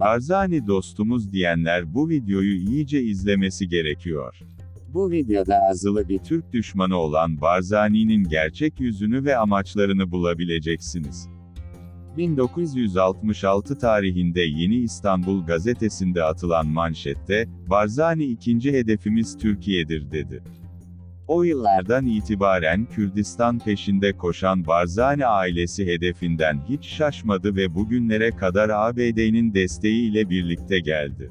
Barzani dostumuz diyenler bu videoyu iyice izlemesi gerekiyor. Bu videoda azılı bir Türk düşmanı olan Barzani'nin gerçek yüzünü ve amaçlarını bulabileceksiniz. 1966 tarihinde Yeni İstanbul gazetesinde atılan manşette, Barzani ikinci hedefimiz Türkiye'dir dedi. O yıllardan itibaren Kürdistan peşinde koşan Barzani ailesi hedefinden hiç şaşmadı ve bugünlere kadar ABD'nin desteğiyle birlikte geldi.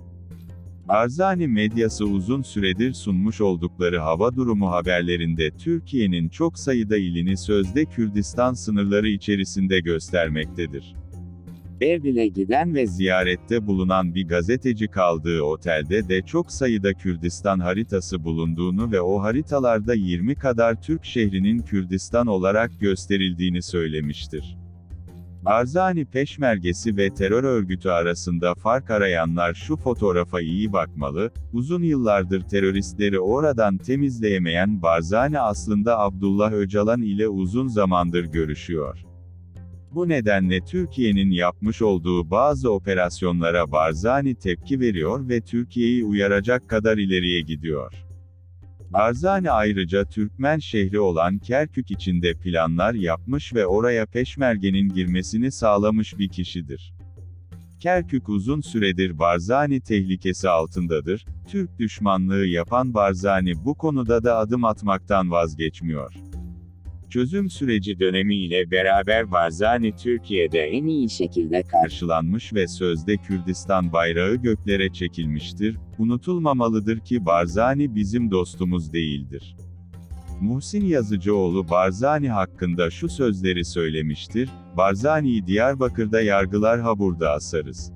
Barzani medyası uzun süredir sunmuş oldukları hava durumu haberlerinde Türkiye'nin çok sayıda ilini sözde Kürdistan sınırları içerisinde göstermektedir. Erbil'e giden ve Ziyarette bulunan bir gazeteci kaldığı otelde de çok sayıda Kürdistan haritası bulunduğunu ve o haritalarda 20 kadar Türk şehrinin Kürdistan olarak gösterildiğini söylemiştir. Barzani peşmergesi ve terör örgütü arasında fark arayanlar şu fotoğrafa iyi bakmalı, uzun yıllardır teröristleri oradan temizleyemeyen Barzani aslında Abdullah Öcalan ile uzun zamandır görüşüyor. Bu nedenle Türkiye'nin yapmış olduğu bazı operasyonlara Barzani tepki veriyor ve Türkiye'yi uyaracak kadar ileriye gidiyor. Barzani ayrıca Türkmen şehri olan Kerkük içinde planlar yapmış ve oraya peşmergenin girmesini sağlamış bir kişidir. Kerkük uzun süredir Barzani tehlikesi altındadır, Türk düşmanlığı yapan Barzani bu konuda da adım atmaktan vazgeçmiyor. Çözüm süreci dönemiyle beraber Barzani Türkiye'de en iyi şekilde karşı karşılanmış ve sözde Kürdistan bayrağı göklere çekilmiştir, unutulmamalıdır ki Barzani bizim dostumuz değildir. Muhsin Yazıcıoğlu Barzani hakkında şu sözleri söylemiştir, Barzani'yi Diyarbakır'da yargılar ha burada asarız.